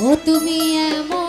ও তুমি এমন